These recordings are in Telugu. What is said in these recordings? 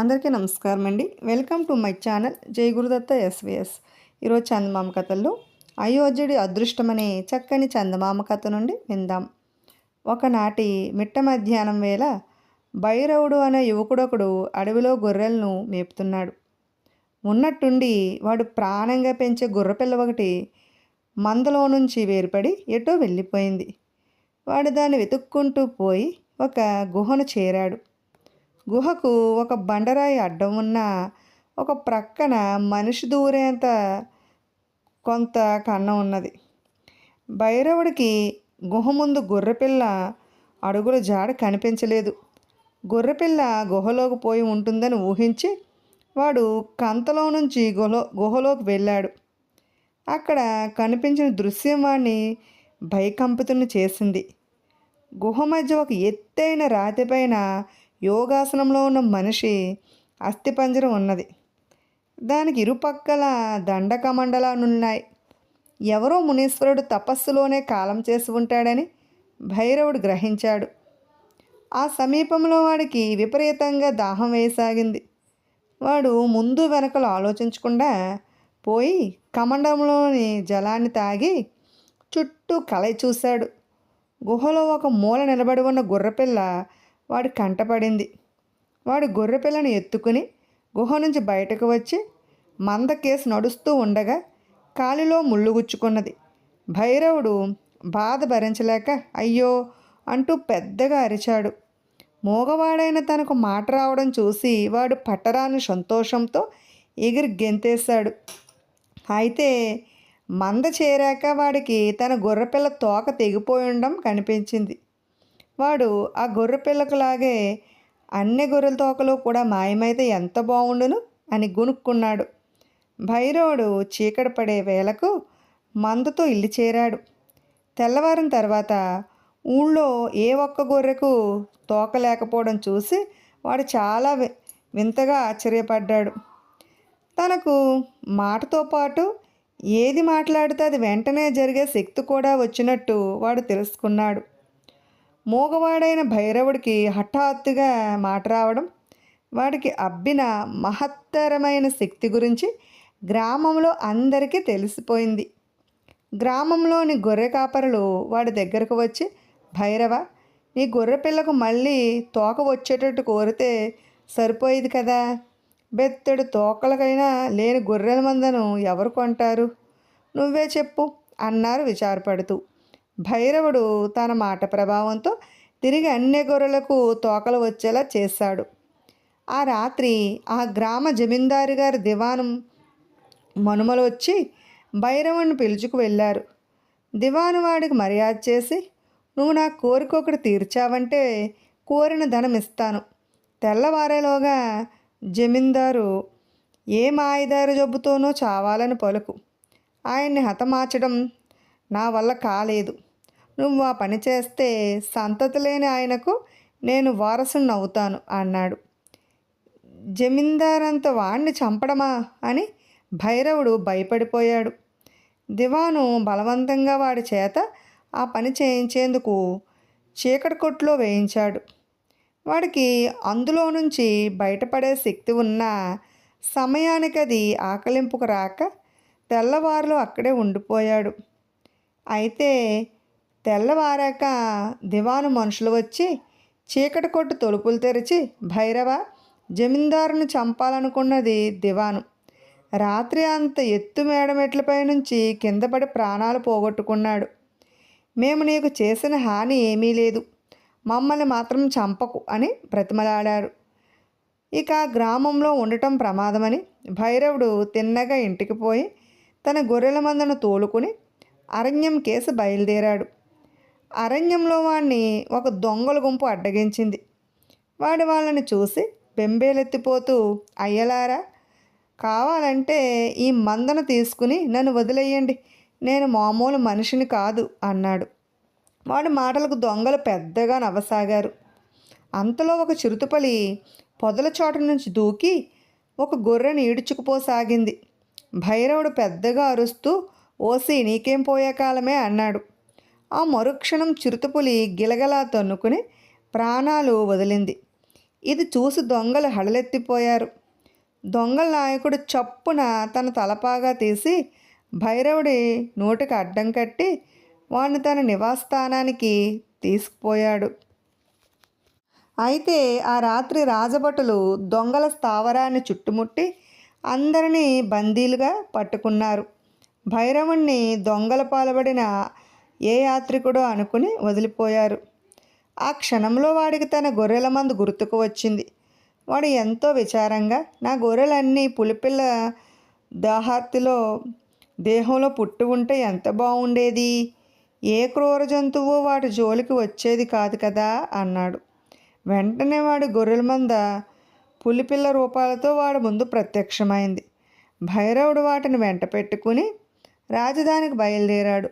అందరికీ నమస్కారం అండి వెల్కమ్ టు మై ఛానల్ జై గురుదత్త ఎస్విఎస్. ఈరోజు చందమామ కథల్లో అయోధ్యుడి అదృష్టమనే చక్కని చందమామ కథ నుండి విందాం. ఒకనాటి మిట్ట మధ్యాహ్నం వేళ భైరవుడు అనే యువకుడొకడు అడవిలో గొర్రెలను మేపుతున్నాడు. ఉన్నట్టుండి వాడు ప్రాణంగా పెంచే గుర్రపిల్ల ఒకటి మందలో నుంచి వేరుపడి ఎటో వెళ్ళిపోయింది. వాడు దాన్ని వెతుక్కుంటూ పోయి ఒక గుహను చేరాడు. గుహకు ఒక బండరాయి అడ్డం ఉన్న ఒక ప్రక్కన మనిషి దూరేంత కొంత కన్నం ఉన్నది. భైరవుడికి గుహ ముందు గొర్రెపిల్ల అడుగుల జాడ కనిపించలేదు. గొర్రెపిల్ల గుహలోకి పోయి ఉంటుందని ఊహించి వాడు కంతలో నుంచి గుహలో గుహలోకి వెళ్ళాడు. అక్కడ కనిపించిన దృశ్యం వాడిని భయకంపితుని చేసింది. గుహ మధ్య ఒక ఎత్తైన రాతిపైన యోగాసనంలో ఉన్న మనిషి అస్థిపంజరం ఉన్నది. దానికి ఇరుపక్కల దండకమండలాలున్నాయి. ఎవరో మునీశ్వరుడు తపస్సులోనే కాలం చేసి ఉంటాడని భైరవుడు గ్రహించాడు. ఆ సమీపంలో వాడికి విపరీతంగా దాహం వేయసాగింది. వాడు ముందు వెనకలు ఆలోచించకుండా పోయి కమండంలోని జలాన్ని తాగి చుట్టూ కలయి చూశాడు. గుహలో ఒక మూల నిలబడి ఉన్న గుర్రపిల్ల వాడి కంటపడింది. వాడు గొర్రెపిల్లను ఎత్తుకుని గుహ నుంచి బయటకు వచ్చి మంద కేసు నడుస్తూ ఉండగా కాలిలో ముళ్ళుగుచ్చుకున్నది భైరవుడు బాధ భరించలేక అయ్యో అంటూ పెద్దగా అరిచాడు. మోగవాడైన తనకు మాట రావడం చూసి వాడు పట్టరాని సంతోషంతో ఎగిరి గెంతేశాడు. అయితే మంద చేరాక వాడికి తన గొర్రెపిల్ల తోక తెగిపోయి ఉండడం కనిపించింది. వాడు ఆ గొర్రె పిల్లకులాగే అన్ని గొర్రెల తోకలు కూడా మాయమైతే ఎంత బాగుండును అని గునుక్కున్నాడు. భైరవుడు చీకటి పడే వేళకు మందుతో ఇల్లు చేరాడు. తెల్లవారిన తర్వాత ఊళ్ళో ఏ ఒక్క గొర్రెకు తోక లేకపోవడం చూసి వాడు చాలా వింతగా ఆశ్చర్యపడ్డాడు. తనకు మాటతో పాటు ఏది మాట్లాడితే అది వెంటనే జరిగే శక్తి కూడా వచ్చినట్టు వాడు తెలుసుకున్నాడు. మూగవాడైన భైరవుడికి హఠాత్తుగా మాట రావడం వాడికి అబ్బిన మహత్తరమైన శక్తి గురించి గ్రామంలో అందరికీ తెలిసిపోయింది. గ్రామంలోని గొర్రె కాపరులు వాడి దగ్గరకు వచ్చి భైరవ నీ గొర్రె పిల్లకు మళ్ళీ తోక వచ్చేటట్టు కోరితే సరిపోయేది కదా? బెత్తడు తోకలకైనా లేని గొర్రెల మందను ఎవరు కొంటారు? నువ్వే చెప్పు అన్నారు విచారపడుతూ. భైరవుడు తన మాట ప్రభావంతో తిరిగి అన్ని గొర్రెలకు తోకలు వచ్చేలా చేశాడు. ఆ రాత్రి ఆ గ్రామ జమీందారు గారి దివానం మనుమలు వచ్చి భైరవుని పిలుచుకు వెళ్ళారు. దివాను వాడికి మర్యాద చేసి నువ్వు నా కోరిక ఒకటి తీర్చావంటే కోరిన ధనం ఇస్తాను. తెల్లవారేలోగా జమీందారు ఏ మాయదారు జబ్బుతోనో చావాలని పలుకు. ఆయన్ని హతమార్చడం నా వల్ల కాలేదు. నువ్వు ఆ పని చేస్తే సంతతి లేని ఆయనకు నేను వారసుని అవుతాను అన్నాడు. జమీందారంత వాణ్ణి చంపడమా అని భైరవుడు భయపడిపోయాడు. దివాను బలవంతంగా వాడి చేత ఆ పని చేయించేందుకు చీకటి కొట్లో వేయించాడు. వాడికి అందులో నుంచి బయటపడే శక్తి ఉన్న సమయానికి అది ఆకలింపుకు రాక తెల్లవారులు అక్కడే ఉండిపోయాడు. అయితే తెల్లవారాక దివాను మనుషులు వచ్చి చీకటి కొట్టు తలుపులు తెరిచి భైరవ జమీందారుని చంపాలనుకున్నది దివాను. రాత్రి అంత ఎత్తు మేడమెట్లపై నుంచి కిందపడి ప్రాణాలు పోగొట్టుకున్నాడు. మేము నీకు చేసిన హాని ఏమీ లేదు. మమ్మల్ని మాత్రం చంపకు అని బ్రతిమలాడారు. ఇక గ్రామంలో ఉండటం ప్రమాదమని భైరవుడు తిన్నగా ఇంటికి పోయి తన గొర్రెల మందను తోలుకుని అరణ్యం కేసి బయలుదేరాడు. అరణ్యంలో వాడిని ఒక దొంగల గుంపు అడ్డగించింది. వాడు వాళ్ళని చూసి బెంబేలెత్తిపోతూ అయ్యలారా కావాలంటే ఈ మందను తీసుకుని నన్ను వదిలేయండి. నేను మామూలు మనిషిని కాదు అన్నాడు. వాడి మాటలకు దొంగలు పెద్దగా నవ్వసాగారు. అంతలో ఒక చిరుతపలి పొదల చోట నుంచి దూకి ఒక గొర్రెని ఈడ్చుకుపోసాగింది. భైరవుడు పెద్దగా అరుస్తూ ఓసి నీకేం పోయే కాలమే అన్నాడు. ఆ మరుక్షణం చిరుతపులి గిలగలా తన్నుకుని ప్రాణాలు వదిలింది. ఇది చూసి దొంగలు హడలెత్తిపోయారు. దొంగల నాయకుడు చప్పున తన తలపాగా తీసి భైరవుడి నోటికి అడ్డం కట్టి వాణ్ణి తన నివాసస్థానానికి తీసుకుపోయాడు. అయితే ఆ రాత్రి రాజభటులు దొంగల స్థావరాన్ని చుట్టుముట్టి అందరినీ బందీలుగా పట్టుకున్నారు. భైరవుణ్ణి దొంగల పాల్పడిన ఏ యాత్రికుడో అనుకుని వదిలిపోయారు. ఆ క్షణంలో వాడికి తన గొర్రెల మందు గుర్తుకు వచ్చింది. వాడు ఎంతో విచారంగా నా గొర్రెలన్నీ పులిపిల్ల దాహార్తిలో దేహంలో పుట్టి ఉంటే ఎంత బాగుండేది ఏ క్రూర జంతువు వాటి జోలికి వచ్చేది కాదు కదా అన్నాడు. వెంటనే వాడి గొర్రెల మంద పులిపిల్ల రూపాలతో వాడి ముందు ప్రత్యక్షమైంది. భైరవుడు వాటిని వెంట పెట్టుకుని రాజధానికి బయలుదేరాడు.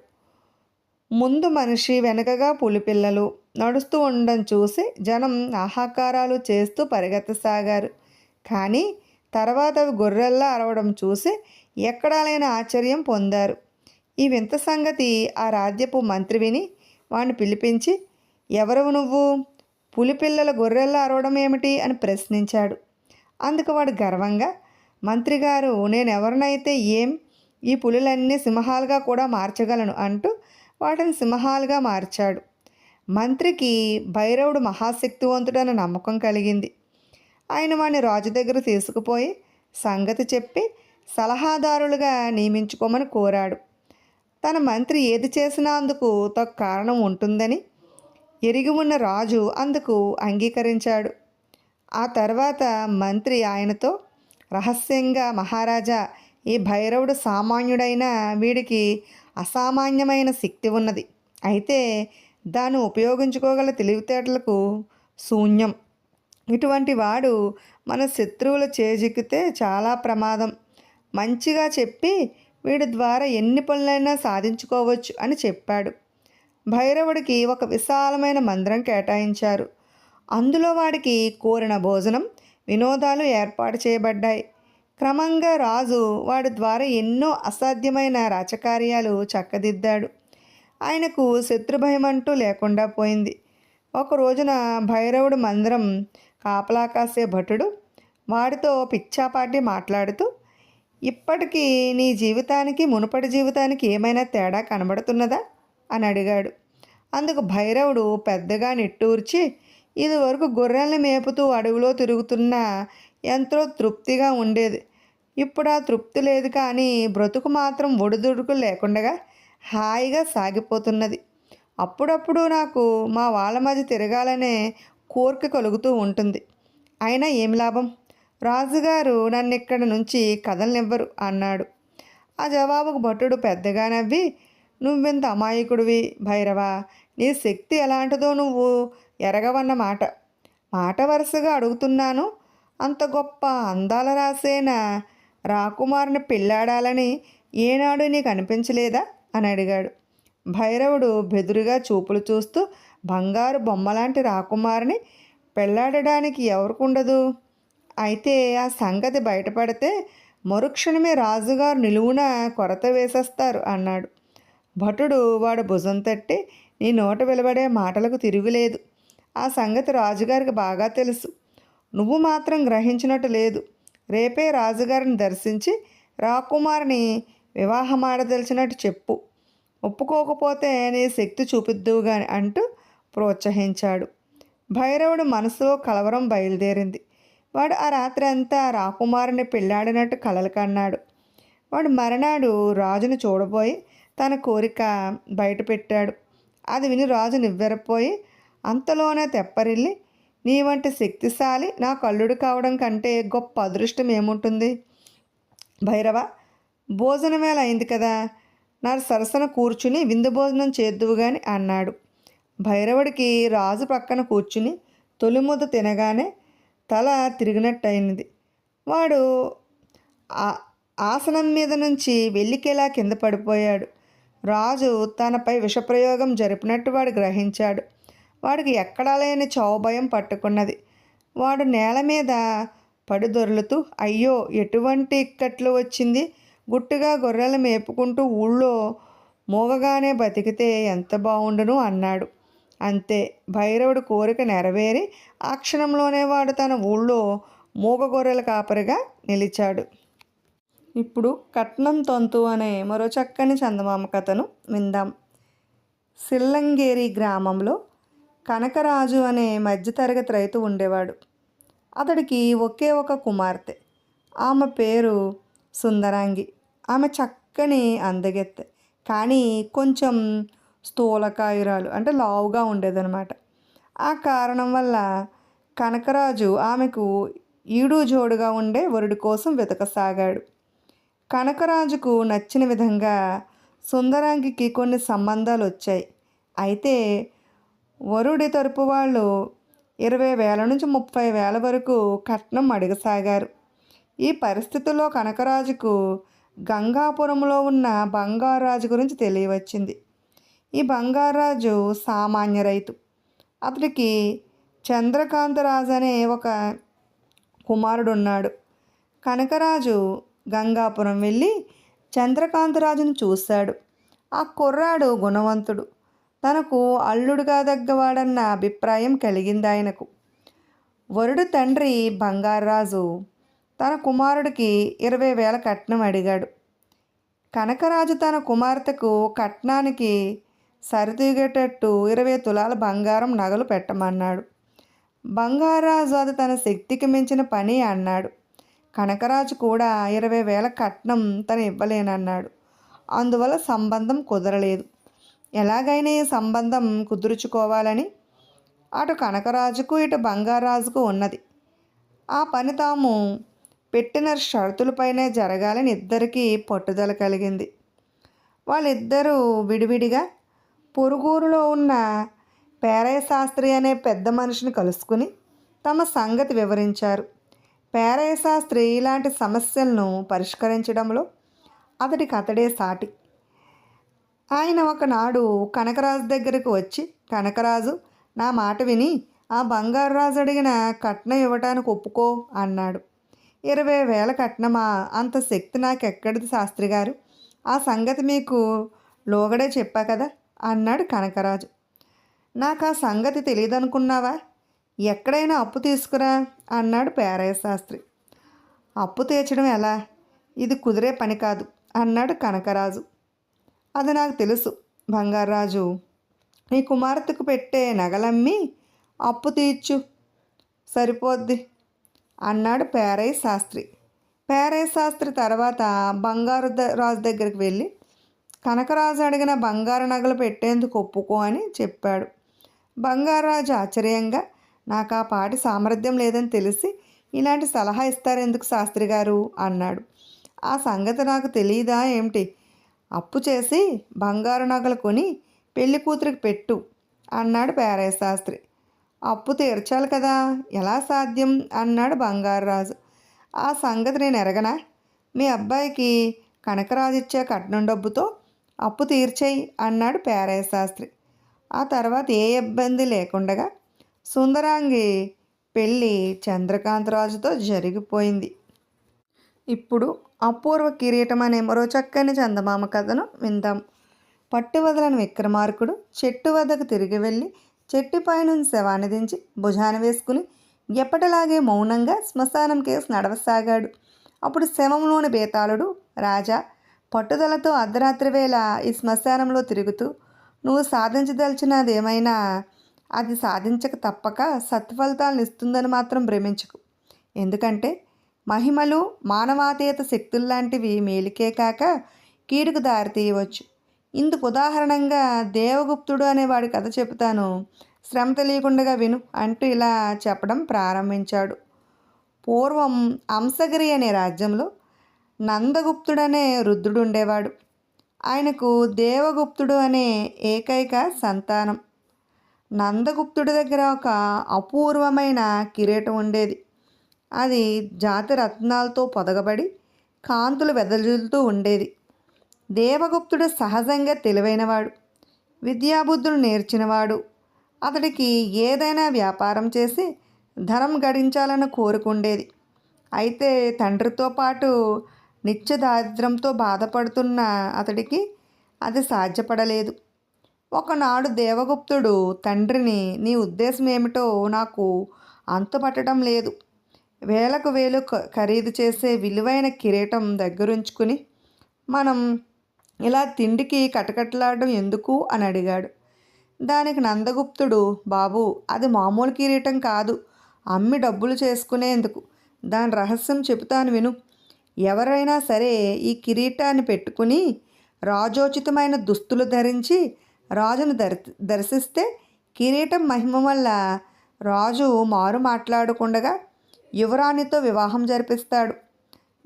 ముందు మనిషి వెనకగా పులిపిల్లలు. నడుస్తూ ఉండడం చూసి జనం ఆహాకారాలు చేస్తూ పరిగెత్తసాగారు. కానీ తర్వాత అవి గొర్రెల్లా అరవడం చూసి ఎక్కడా లేని ఆశ్చర్యం పొందారు. ఈ వింత సంగతి ఆ రాజ్యపు మంత్రి విని వాడిని పిలిపించి ఎవరు నువ్వు? పులిపిల్లల గొర్రెల్లా అరవడం ఏమిటి? అని ప్రశ్నించాడు. అందుకు వాడు గర్వంగా మంత్రిగారు నేను ఎవరినైతే ఏం ఈ పులులన్నీ సింహాలుగా కూడా మార్చగలను అంటూ వాటిని సింహాలుగా మార్చాడు. మంత్రికి భైరవుడు మహాశక్తివంతుడన్న నమ్మకం కలిగింది. ఆయన వాడిని రాజు దగ్గర తీసుకుపోయి సంగతి చెప్పి సలహాదారులుగా నియమించుకోమని కోరాడు. తన మంత్రి ఏది చేసినా అందుకు తగ్గ కారణం ఉంటుందని ఎరిగి ఉన్న రాజు అందుకు అంగీకరించాడు. ఆ తర్వాత మంత్రి ఆయనతో రహస్యంగా మహారాజా ఈ భైరవుడు సామాన్యుడైన వీడికి అసామాన్యమైన శక్తి ఉన్నది. అయితే దాన్ని ఉపయోగించుకోగల తెలివితేటలకు శూన్యం. ఇటువంటి వాడు మన శత్రువుల చేజిక్కితే చాలా ప్రమాదం. మంచిగా చెప్పి వీడి ద్వారా ఎన్ని పనులైనా సాధించుకోవచ్చు అని చెప్పాడు. భైరవుడికి ఒక విశాలమైన మందిరం కేటాయించారు. అందులో వాడికి కోరిన భోజనం వినోదాలు ఏర్పాటు చేయబడ్డాయి. క్రమంగా రాజు వాడి ద్వారా ఎన్నో అసాధ్యమైన రాచకార్యాలు చక్కదిద్దాడు. ఆయనకు శత్రుభయం అంటూ లేకుండా పోయింది. ఒక రోజున భైరవుడు మందిరం కాపలా కాసే భటుడు వాడితో పిచ్చాపాటి మాట్లాడుతూ ఇప్పటికీ నీ జీవితానికి మునుపటి జీవితానికి ఏమైనా తేడా కనబడుతున్నదా? అని అడిగాడు. అందుకు భైరవుడు పెద్దగా నిట్టూర్చి ఇదివరకు గొర్రెల్ని మేపుతూ అడవిలో తిరుగుతున్న ఎంతో తృప్తిగా ఉండేది. ఇప్పుడు ఆ తృప్తి లేదు కానీ బ్రతుకు మాత్రం ఒడిదుడుకు లేకుండా హాయిగా సాగిపోతున్నది. అప్పుడప్పుడు నాకు మా వాళ్ళ మధ్య తిరగాలనే కోరిక కలుగుతూ ఉంటుంది. అయినా ఏమి లాభం? రాజుగారు నన్ను ఇక్కడ నుంచి కదలనివ్వరు అన్నాడు. ఆ జవాబుకు భటుడు పెద్దగా నవ్వి నువ్వెంత అమాయకుడివి భైరవా? నీ శక్తి ఎలాంటిదో నువ్వు ఎరగవన్న మాట. మాట వరుసగా అడుగుతున్నాను. అంత గొప్ప అందాల రాసేనా? రాకుమారుని పెళ్ళాడాలని ఏనాడు నీకు అనిపించలేదా అని అడిగాడు. భైరవుడు బెదురుగా చూపులు చూస్తూ బంగారు బొమ్మలాంటి రాకుమారిని పెళ్ళాడడానికి ఎవరికుండదు? అయితే ఆ సంగతి బయటపడితే మరుక్షణమే రాజుగారు నిలువున కొరత వేసేస్తారు అన్నాడు. భటుడు వాడు భుజం తట్టి నీ నోట వెలువడే మాటలకు తిరుగులేదు. ఆ సంగతి రాజుగారికి బాగా తెలుసు. నువ్వు మాత్రం గ్రహించినట్టు లేదు. రేపే రాజుగారిని దర్శించి రాకుమారిని వివాహమాడదలిచినట్టు చెప్పు. ఒప్పుకోకపోతే నీ శక్తి చూపిద్దువు గాని అంటూ ప్రోత్సహించాడు. భైరవుడు మనసులో కలవరం బయలుదేరింది. వాడు ఆ రాత్రి అంతా రాకుమారుని పెళ్ళాడినట్టు కలలు కన్నాడు. వాడు మరనాడు రాజును చూడబోయి తన కోరిక బయటపెట్టాడు. అది విని రాజు నివ్వెరపోయి అంతలోనే తెప్పరిల్లి నీ వంటి శక్తిశాలి నా కల్లుడు కావడం కంటే గొప్ప అదృష్టం ఏముంటుంది? భైరవ భోజనం వేళ అయింది కదా. నా సరసన కూర్చుని విందు భోజనం చేద్దువు గాని అన్నాడు. భైరవుడికి రాజు పక్కన కూర్చుని తొలి ముద్ద తినగానే తల తిరిగినట్టయింది. వాడు ఆసనం మీద నుంచి వెళ్ళికేలా కింద పడిపోయాడు. రాజు తనపై విషప్రయోగం జరిపినట్టు వాడు గ్రహించాడు. వాడికి ఎక్కడా లేని చావు భయం పట్టుకున్నది. వాడు నేల మీద పడి దొర్లుతూ అయ్యో ఎటువంటి ఇక్కట్లు వచ్చింది? గుట్టుగా గొర్రెలు మేపుకుంటూ ఊళ్ళో మూగగానే బతికితే ఎంత బాగుండును అన్నాడు. అంతే భైరవుడి కోరిక నెరవేరి ఆ క్షణంలోనే వాడు తన ఊళ్ళో మూగ గొర్రెల కాపరిగా నిలిచాడు. ఇప్పుడు కట్నం తొంతు అనే మరో చక్కని చందమామ కథను విందాం. సిల్లంగేరి గ్రామంలో కనకరాజు అనే మధ్యతరగతి రైతు ఉండేవాడు. అతడికి ఒకే ఒక కుమార్తె. ఆమె పేరు సుందరాంగి. ఆమె చక్కని అందగెత్తె. కానీ కొంచెం స్థూలకాయురాలు అంటే లావుగా ఉండేదన్నమాట. ఆ కారణం వల్ల కనకరాజు ఆమెకు ఈడు జోడుగా ఉండే వరుడి కోసం వెతకసాగాడు. కనకరాజుకు నచ్చిన విధంగా సుందరాంగికి కొన్ని సంబంధాలు వచ్చాయి. అయితే వరుడి తరపు వాళ్ళు ఇరవై వేల నుంచి ముప్పై వేల వరకు కట్నం అడగసాగారు. ఈ పరిస్థితుల్లో కనకరాజుకు గంగాపురంలో ఉన్న బంగారాజు గురించి తెలియవచ్చింది. ఈ బంగారాజు సామాన్య రైతు. అతడికి చంద్రకాంతరాజు అనే ఒక కుమారుడు ఉన్నాడు కనకరాజు గంగాపురం వెళ్ళి చంద్రకాంతరాజును చూశాడు. ఆ కుర్రాడు గుణవంతుడు. తనకు అల్లుడుగా దగ్గవాడన్న అభిప్రాయం కలిగింది ఆయనకు వరుడు తండ్రి బంగారాజు తన కుమారుడికి ఇరవై వేల కట్నం అడిగాడు. కనకరాజు తన కుమార్తెకు కట్నానికి సరితూగేటట్టు ఇరవై తులాల బంగారం నగలు పెట్టమన్నాడు. బంగారాజు అది తన శక్తికి మించిన పని అన్నాడు. కనకరాజు కూడా ఇరవై వేల కట్నం తను ఇవ్వలేనన్నాడు. అందువల్ల సంబంధం కుదరలేదు. ఎలాగైనా ఈ సంబంధం కుదుర్చుకోవాలని. అటు కనకరాజుకు ఇటు బంగారాజుకు ఉన్నది. ఆ పని తాము పెట్టిన షరతులపైనే జరగాలని ఇద్దరికీ పట్టుదల కలిగింది. వాళ్ళిద్దరూ విడివిడిగా పొరుగురులో ఉన్న పేరయ్య శాస్త్రి అనే పెద్ద మనిషిని కలుసుకుని తమ సంగతి వివరించారు. పేరయ్య శాస్త్రి ఇలాంటి సమస్యలను పరిష్కరించడంలో అతడికి అతడే సాటి. ఆయన ఒకనాడు కనకరాజు దగ్గరకు వచ్చి కనకరాజు నా మాట విని ఆ బంగారు రాజు అడిగిన కట్నం ఇవ్వటానికి ఒప్పుకో అన్నాడు. ఇరవై వేల కట్నమా? అంత శక్తి నాకు ఎక్కడిది శాస్త్రి గారు? ఆ సంగతి మీకు లోగడే చెప్పా కదా అన్నాడు కనకరాజు. నాకు ఆ సంగతి తెలియదనుకున్నావా ఎక్కడైనా అప్పు తీసుకురా అన్నాడు పేరయ్య శాస్త్రి. అప్పు తీర్చడం ఎలా? ఇది కుదిరే పని కాదు అన్నాడు కనకరాజు. అది నాకు తెలుసు. బంగారాజు నీ కుమార్తెకు పెట్టే నగలమ్మి అప్పు తీర్చు. సరిపోద్ది అన్నాడు పేరయ్య శాస్త్రి. పేరయ్య శాస్త్రి తర్వాత బంగారు ద- రాజు దగ్గరికి వెళ్ళి కనకరాజు అడిగిన బంగారు నగలు పెట్టేందుకు ఒప్పుకో అని చెప్పాడు. బంగారాజు ఆశ్చర్యంగా నాకు ఆ పాటి సామర్థ్యం లేదని తెలిసి ఇలాంటి సలహా ఇస్తారెందుకు శాస్త్రి గారు? అన్నాడు. ఆ సంగతి నాకు తెలియదా ఏమిటి? అప్పు చేసి బంగారు నగలు కొని పెళ్ళి కూతురికి పెట్టు అన్నాడు పేరయ్య శాస్త్రి. అప్పు తీర్చాలి కదా ఎలా సాధ్యం? అన్నాడు బంగారాజు ఆ సంగతి నేను ఎరగనా? మీ అబ్బాయికి కనకరాజు ఇచ్చే కట్నం డబ్బుతో అప్పు తీర్చేయి అన్నాడు పేరయ్య శాస్త్రి. ఆ తర్వాత ఏ ఇబ్బంది లేకుండగా సుందరాంగి పెళ్ళి చంద్రకాంతరాజుతో జరిగిపోయింది. ఇప్పుడు అపూర్వ కిరీటం అనే మరో చక్కని చందమామ కథను విందాం. పట్టు వదలని విక్రమార్కుడు చెట్టు వద్దకు తిరిగి వెళ్ళి చెట్టుపై నుంచి శవాన్ని దించి భుజాన వేసుకుని ఎప్పటిలాగే మౌనంగా శ్మశానం కేసు నడవసాగాడు. అప్పుడు శవంలోని బేతాళుడు రాజా పట్టుదలతో అర్ధరాత్రి వేళ ఈ శ్మశానంలో తిరుగుతూ నువ్వు సాధించదలిచినదేమైనా అది సాధించక తప్పక సత్ఫలితాలను ఇస్తుందని మాత్రం భ్రమించకు. ఎందుకంటే మహిమలు మానవాతీత శక్తుల్లాంటివి మేలుకే కాక కీడుకు దారితీయవచ్చు. ఇందుకు ఉదాహరణంగా దేవగుప్తుడు అనేవాడి కథ చెబుతాను. శ్రమ తెలియకుండా విను అంటూ ఇలా చెప్పడం ప్రారంభించాడు. పూర్వం అంశగిరి అనే రాజ్యంలో నందగుప్తుడనే రుద్రుడు ఉండేవాడు. ఆయనకు దేవగుప్తుడు అనే ఏకైక సంతానం. నందగుప్తుడి దగ్గర ఒక అపూర్వమైన కిరీటం ఉండేది. అది జాతి రత్నాలతో పొదగబడి కాంతులు వెదజల్లుతూ ఉండేది. దేవగుప్తుడు సహజంగా తెలివైనవాడు. విద్యాబుద్ధులు నేర్చినవాడు. అతడికి ఏదైనా వ్యాపారం చేసి ధనం గడించాలని కోరుకుండేది. అయితే తండ్రితో పాటు నిత్య దారిద్ర్యంతో బాధపడుతున్న అతడికి అది సాధ్యపడలేదు. ఒకనాడు దేవగుప్తుడు తండ్రిని నీ ఉద్దేశం ఏమిటో నాకు అంతుపట్టడం లేదు. వేలకు వేలు ఖరీదు చేసే విలువైన కిరీటం దగ్గరుంచుకుని మనం ఇలా తిండికి కటకట్లాడడం ఎందుకు అని అడిగాడు. దానికి నందగుప్తుడు బాబు అది మామూలు కిరీటం కాదు. అమ్మి డబ్బులు చేసుకునేందుకు. దాని రహస్యం చెబుతాను విను. ఎవరైనా సరే ఈ కిరీటాన్ని పెట్టుకుని రాజోచితమైన దుస్తులు ధరించి రాజును దర్ దర్శిస్తే కిరీటం మహిమ వల్ల రాజు మారు మాట్లాడకుండగా యువరాణితో వివాహం జరిపిస్తాడు.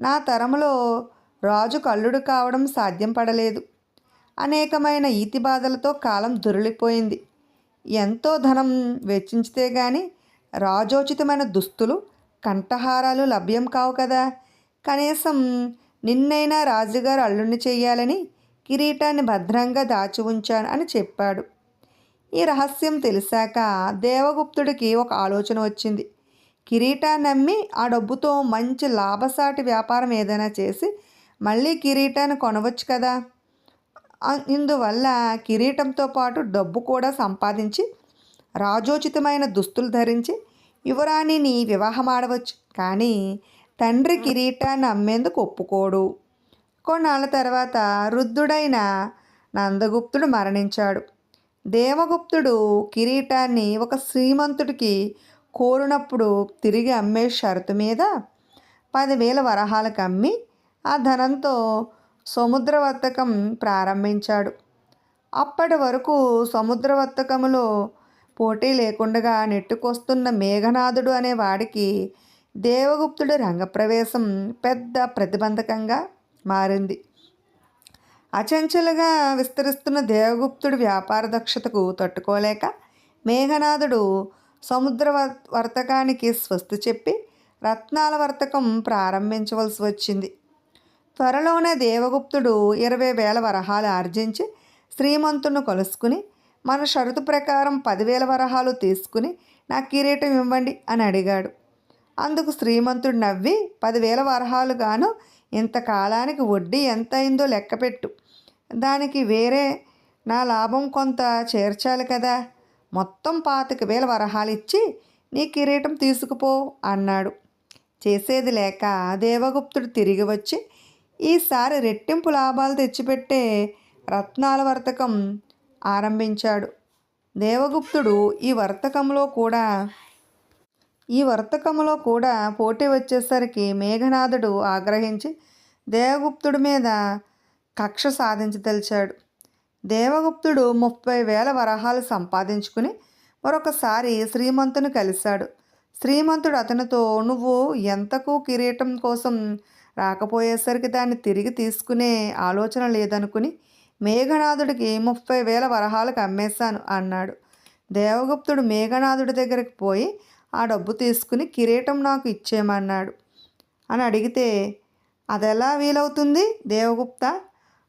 నా తరములో రాజు కల్లుడు కావడం సాధ్యం పడలేదు. అనేకమైన ఈతి బాధలతో కాలం దొరిలిపోయింది. ఎంతో ధనం వెచ్చించితే గాని రాజోచితమైన దుస్తులు కంఠహారాలు లభ్యం కావు కదా. కనీసం నిన్నైనా రాజుగారు అల్లుణ్ణి చేయాలని కిరీటాన్ని భద్రంగా దాచి ఉంచాను అని చెప్పాడు. ఈ రహస్యం తెలిసాక దేవగుప్తుడికి ఒక ఆలోచన వచ్చింది. కిరీటాన్ని అమ్మి ఆ డబ్బుతో మంచి లాభసాటి వ్యాపారం ఏదైనా చేసి మళ్ళీ కిరీటాన్ని కొనవచ్చు కదా. ఇందువల్ల కిరీటంతో పాటు డబ్బు కూడా సంపాదించి రాజోచితమైన దుస్తులు ధరించి యువరాణిని వివాహం ఆడవచ్చు. కానీ తండ్రి కిరీటాన్ని అమ్మేందుకు ఒప్పుకోడు. కొన్నాళ్ళ తర్వాత వృద్ధుడైన నందగుప్తుడు మరణించాడు. దేవగుప్తుడు కిరీటాన్ని ఒక శ్రీమంతుడికి కోరినప్పుడు తిరిగి అమ్మే షరతు మీద పదివేల వరహాలకు అమ్మి ఆ ధనంతో సముద్ర వర్తకం ప్రారంభించాడు. అప్పటి వరకు సముద్ర వర్తకములో పోటీ లేకుండా నెట్టుకొస్తున్న మేఘనాథుడు అనే వాడికి దేవగుప్తుడి రంగప్రవేశం పెద్ద ప్రతిబంధకంగా మారింది. అచంచలుగా విస్తరిస్తున్న దేవగుప్తుడి వ్యాపార దక్షతకు తట్టుకోలేక మేఘనాథుడు సముద్ర వర్- వర్తకానికి స్వస్తి చెప్పి రత్నాల వర్తకం ప్రారంభించవలసి వచ్చింది. త్వరలోనే దేవగుప్తుడు ఇరవై వేల వరహాలు ఆర్జించి శ్రీమంతును కలుసుకుని మన షరతు ప్రకారం పదివేల వరహాలు తీసుకుని నా కిరీటం ఇవ్వండి అని అడిగాడు. అందుకు శ్రీమంతుడు నవ్వి పదివేల వరహాలుగాను ఇంతకాలానికి వడ్డీ ఎంత అయిందో లెక్కపెట్టు. దానికి వేరే నా లాభం కొంత చేర్చాలి కదా. మొత్తం పాతిక వేల వరహాలు ఇచ్చి నీ కిరీటం తీసుకుపో అన్నాడు. చేసేది లేక దేవగుప్తుడు తిరిగి వచ్చి ఈసారి రెట్టింపు లాభాలు తెచ్చిపెట్టే రత్నాల వర్తకం ఆరంభించాడు. దేవగుప్తుడు ఈ వర్తకంలో కూడా ఈ వర్తకంలో కూడా పోటీ వచ్చేసరికి మేఘనాథుడు ఆగ్రహించి దేవగుప్తుడి మీద కక్ష సాధించదలిచాడు దేవగుప్తుడు ముప్పై వేల వరహాలు సంపాదించుకుని మరొకసారి శ్రీమంతుని కలిశాడు. శ్రీమంతుడు అతనితో నువ్వు ఎంతకు కిరీటం కోసం రాకపోయేసరికి దాన్ని తిరిగి తీసుకునే ఆలోచన లేదనుకుని మేఘనాథుడికి ముప్పై వేల వరహాలకు అమ్మేశాను అన్నాడు. దేవగుప్తుడు మేఘనాథుడి దగ్గరికి పోయి ఆ డబ్బు తీసుకుని కిరీటం నాకు ఇచ్చేయమన్నాడు అని అడిగితే అదెలా వీలవుతుంది దేవగుప్త?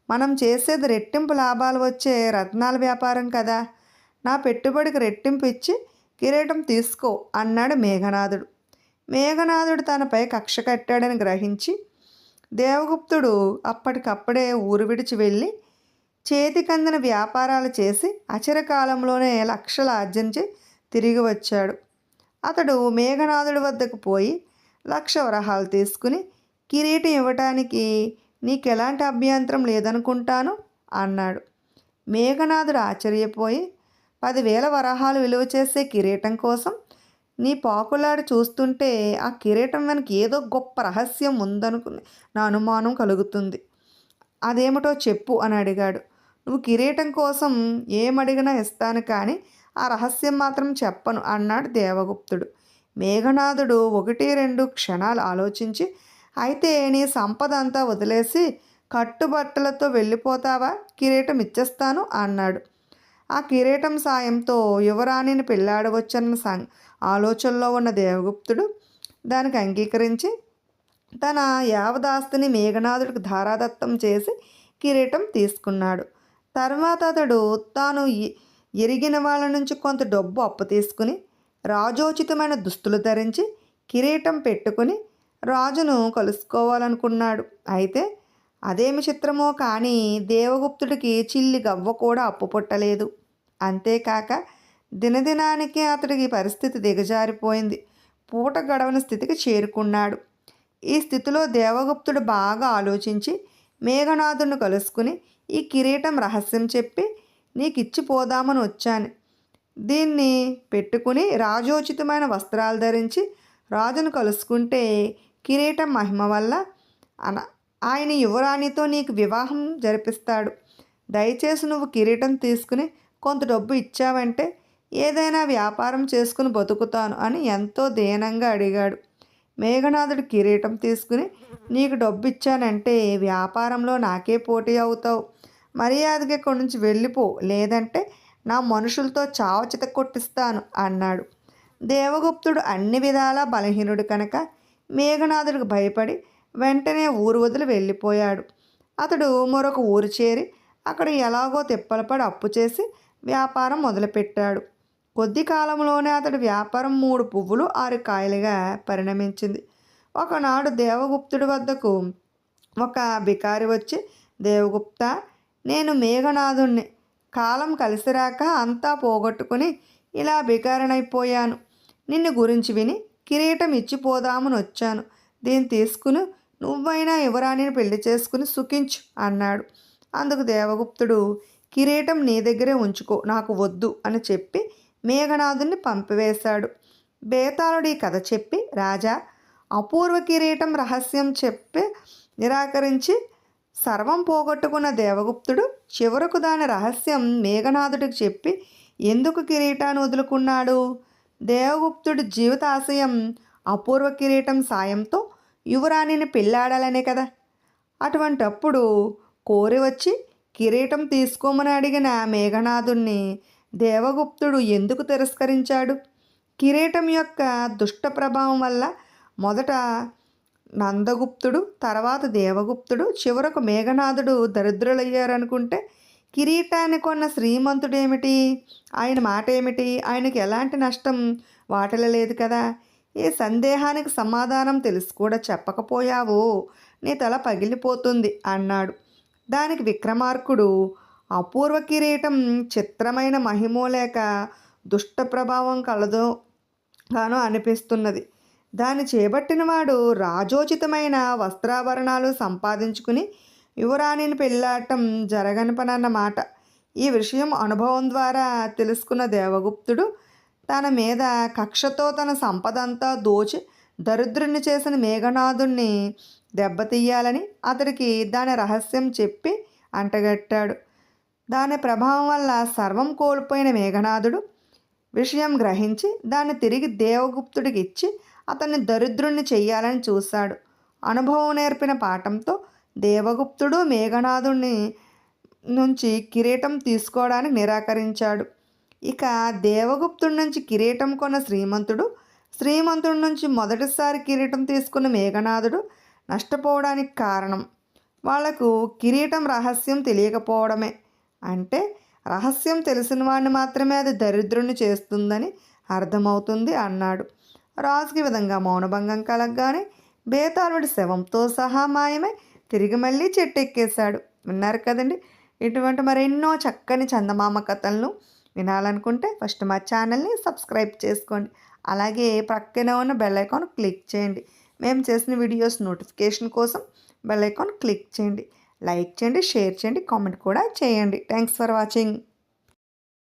మనం చేసేది రెట్టింపు లాభాలు వచ్చే రత్నాల వ్యాపారం కదా. నా పెట్టుబడికి రెట్టింపు ఇచ్చి కిరీటం తీసుకో అన్నాడు మేఘనాథుడు. మేఘనాథుడు తనపై కక్ష కట్టాడని గ్రహించి దేవగుప్తుడు అప్పటికప్పుడే ఊరు విడిచి వెళ్ళి చేతికందిన వ్యాపారాలు చేసి అచిరకాలంలోనే లక్షలు ఆర్జించి తిరిగి వచ్చాడు. అతడు మేఘనాథుడి వద్దకు పోయి లక్ష వరహాలు తీసుకుని కిరీటం ఇవ్వటానికి నీకెలాంటి అభ్యంతరం లేదనుకుంటాను? అన్నాడు. మేఘనాథుడు ఆశ్చర్యపోయి పదివేల వరహాలు విలువ చేసే కిరీటం కోసం నీ పాకులాడు చూస్తుంటే ఆ కిరీటం వెనక ఏదో గొప్ప రహస్యం ఉందనుకుని నా అనుమానం కలుగుతుంది. అదేమిటో చెప్పు అని అడిగాడు. నువ్వు కిరీటం కోసం ఏమడిగినా ఇస్తాను కానీ ఆ రహస్యం మాత్రం చెప్పను అన్నాడు దేవగుప్తుడు. మేఘనాథుడు ఒకటి రెండు క్షణాలు ఆలోచించి అయితే నీ సంపద అంతా వదిలేసి కట్టుబట్టలతో వెళ్ళిపోతావా? కిరీటం ఇచ్చేస్తాను అన్నాడు. ఆ కిరీటం సాయంతో యువరాణిని పెళ్ళాడవచ్చన్న సం ఆలోచనలో ఉన్న దేవగుప్తుడు దానికి అంగీకరించి తన యావదాస్తిని మేఘనాథుడికి ధారాదత్తం చేసి కిరీటం తీసుకున్నాడు. తర్వాత అతడు తాను ఎరిగిన వాళ్ళ నుంచి కొంత డబ్బు అప్పు తీసుకుని రాజోచితమైన దుస్తులు ధరించి కిరీటం పెట్టుకుని రాజును కలుసుకోవాలనుకున్నాడు. అయితే అదేమి చిత్రమో కానీ దేవగుప్తుడికి చిల్లి గవ్వ కూడా అప్పు పుట్టలేదు. అంతేకాక దినదినానికి అతడికి పరిస్థితి దిగజారిపోయింది. పూట గడవని స్థితికి చేరుకున్నాడు. ఈ స్థితిలో దేవగుప్తుడు బాగా ఆలోచించి మేఘనాథుడిని కలుసుకుని ఈ కిరీటం రహస్యం చెప్పి నీకు ఇచ్చిపోదామని వచ్చాను. దీన్ని పెట్టుకుని రాజోచితమైన వస్త్రాలు ధరించి రాజును కలుసుకుంటే కిరీటం మహిమ వల్ల అన ఆయన యువరాణితో నీకు వివాహం జరిపిస్తాడు. దయచేసి నువ్వు కిరీటం తీసుకుని కొంత డబ్బు ఇచ్చావంటే ఏదైనా వ్యాపారం చేసుకుని బతుకుతాను అని ఎంతో దీనంగా అడిగాడు. మేఘనాథుడు కిరీటం తీసుకుని నీకు డబ్బు ఇచ్చానంటే వ్యాపారంలో నాకే పోటీ అవుతావు. మర్యాదగా ఇక్కడి నుంచి వెళ్ళిపో లేదంటే నా మనుషులతో చావచిత కొట్టిస్తాను అన్నాడు. దేవగుప్తుడు అన్ని విధాలా బలహీనుడు కనుక మేఘనాథుడికి భయపడి వెంటనే ఊరు వదిలి వెళ్ళిపోయాడు. అతడు మరొక ఊరు చేరి అక్కడ ఎలాగో తిప్పలపడి అప్పు చేసి వ్యాపారం మొదలుపెట్టాడు. కొద్ది కాలంలోనే అతడి వ్యాపారం మూడు పువ్వులు ఆరు కాయలుగా పరిణమించింది. ఒకనాడు దేవగుప్తుడి వద్దకు ఒక బికారి వచ్చి దేవగుప్త నేను మేఘనాథుణ్ణి. కాలం కలిసిరాక అంతా పోగొట్టుకుని ఇలా బికారనైపోయాను నిన్ను గురించి విని కిరీటం ఇచ్చిపోదామని వచ్చాను. దీన్ని తీసుకుని నువ్వైనా యువరాణిని పెళ్ళి చేసుకుని సుఖించు అన్నాడు. అందుకు దేవగుప్తుడు కిరీటం నీ దగ్గరే ఉంచుకో నాకు వద్దు అని చెప్పి మేఘనాథుని పంపివేశాడు. బేతాళుడు ఈ కథ చెప్పి రాజా అపూర్వ కిరీటం రహస్యం చెప్పి నిరాకరించి సర్వం పోగొట్టుకున్న దేవగుప్తుడు చివరకు దాని రహస్యం మేఘనాథుడికి చెప్పి ఎందుకు కిరీటాన్ని వదులుకున్నాడు? దేవగుప్తుడి జీవితాశయం అపూర్వ కిరీటం సాయంతో యువరాణిని పెళ్ళాడాలనే కదా. అటువంటప్పుడు కోరి వచ్చి కిరీటం తీసుకోమని అడిగిన మేఘనాథుణ్ణి దేవగుప్తుడు ఎందుకు తిరస్కరించాడు? కిరీటం యొక్క దుష్ట ప్రభావం వల్ల మొదట నందగుప్తుడు తర్వాత దేవగుప్తుడు చివరకు మేఘనాథుడు దరిద్రులయ్యారనుకుంటే కిరీటాన్ని కొన్న శ్రీమంతుడేమిటి? ఆయన మాట ఏమిటి ఆయనకి ఎలాంటి నష్టం? వాటలలేదు కదా. ఈ సందేహానికి సమాధానం తెలుసు కూడా చెప్పకపోయావో. నీ తల పగిలిపోతుంది అన్నాడు. దానికి విక్రమార్కుడు అపూర్వ కిరీటం చిత్రమైన మహిమో లేక దుష్ట ప్రభావం కలదో గాను అనిపిస్తున్నది. దాన్ని చేపట్టినవాడు రాజోచితమైన వస్త్రాభరణాలు సంపాదించుకుని యువరాణిని పెళ్ళాటం జరగని పనన్నమాట ఈ విషయం అనుభవం ద్వారా తెలుసుకున్న దేవగుప్తుడు తన మీద కక్షతో తన సంపదంతా దోచి దరిద్రుని చేసిన మేఘనాథుణ్ణి దెబ్బతీయాలని అతడికి దాని రహస్యం చెప్పి అంటగట్టాడు. దాని ప్రభావం వల్ల సర్వం కోల్పోయిన మేఘనాథుడు విషయం గ్రహించి దాన్ని తిరిగి దేవగుప్తుడికి ఇచ్చి అతన్ని దరిద్రుణ్ణి చెయ్యాలని చూశాడు. అనుభవం నేర్పిన పాఠంతో దేవగుప్తుడు మేఘనాథుణ్ణి నుంచి కిరీటం తీసుకోవడానికి నిరాకరించాడు. ఇక దేవగుప్తుడి నుంచి కిరీటం కొన్న శ్రీమంతుడు శ్రీమంతుడి నుంచి మొదటిసారి కిరీటం తీసుకున్న మేఘనాథుడు నష్టపోవడానికి కారణం వాళ్ళకు కిరీటం రహస్యం తెలియకపోవడమే. అంటే రహస్యం తెలిసిన వాడిని మాత్రమే అది దరిద్రుని చేస్తుందని అర్థమవుతుంది అన్నాడు. రాజుకి విధంగా మౌనభంగం కలగగానే బేతాళుడి శవంతో సహా మాయమై తిరిగి మళ్ళీ చెట్టు ఎక్కేశాడు విన్నారు కదండి? ఇటువంటి మరెన్నో చక్కని చందమామ కథలను వినాలనుకుంటే ఫస్ట్ మా ఛానల్ని సబ్స్క్రైబ్ చేసుకోండి. అలాగే ప్రక్కనే ఉన్న బెల్ ఐకాన్ క్లిక్ చేయండి. మేము చేసిన వీడియోస్ నోటిఫికేషన్ కోసం బెల్ ఐకాన్ క్లిక్ చేయండి. లైక్ చేయండి షేర్ చేయండి కామెంట్ కూడా చేయండి. Thanks for watching.